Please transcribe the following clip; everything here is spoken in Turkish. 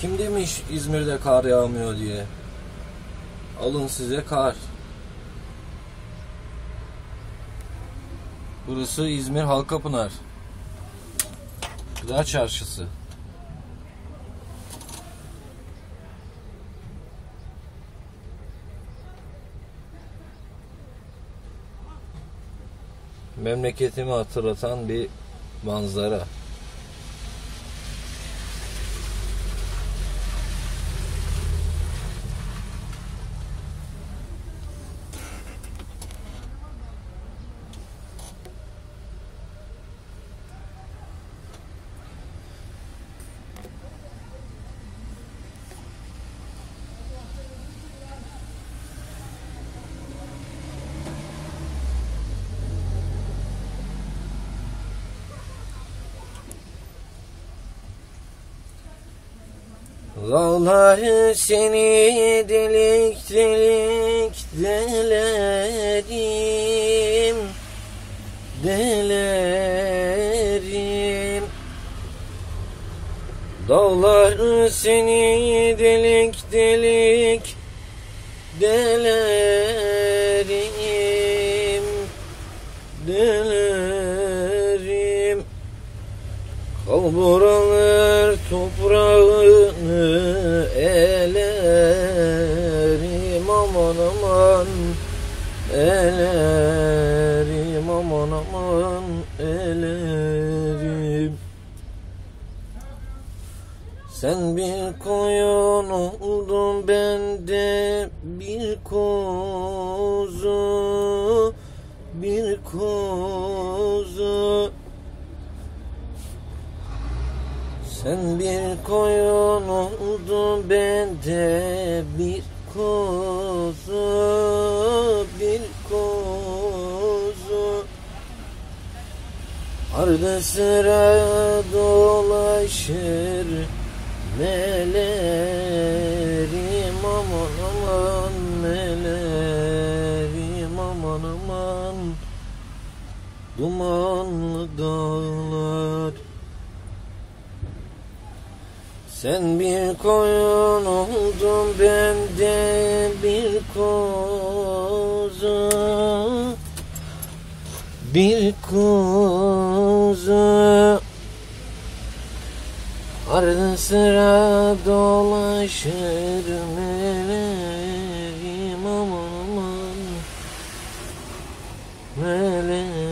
Kim demiş İzmir'de kar yağmıyor diye? Alın size kar. Burası İzmir Halkapınar. Gıda Çarşısı. Memleketimi hatırlatan bir manzara. Dağlar seni delik delik delerim Delerim. Dağlar seni delik delik delerim Delerim. Kalburalar toprağını Elerim aman aman elerim Sen bir koyun oldun ben de bir kuzu. Bir kuzu. Sen bir koyun oldun ben de bir kuzu Ardı sıra dolaşır melerim. Aman aman melerim. Aman aman. Dumanlı dağlar. Sen bir koyun oldun ben de bir kuzu Bir kuzu. Arada sıra dolaşır meleğim aman aman. Meleğim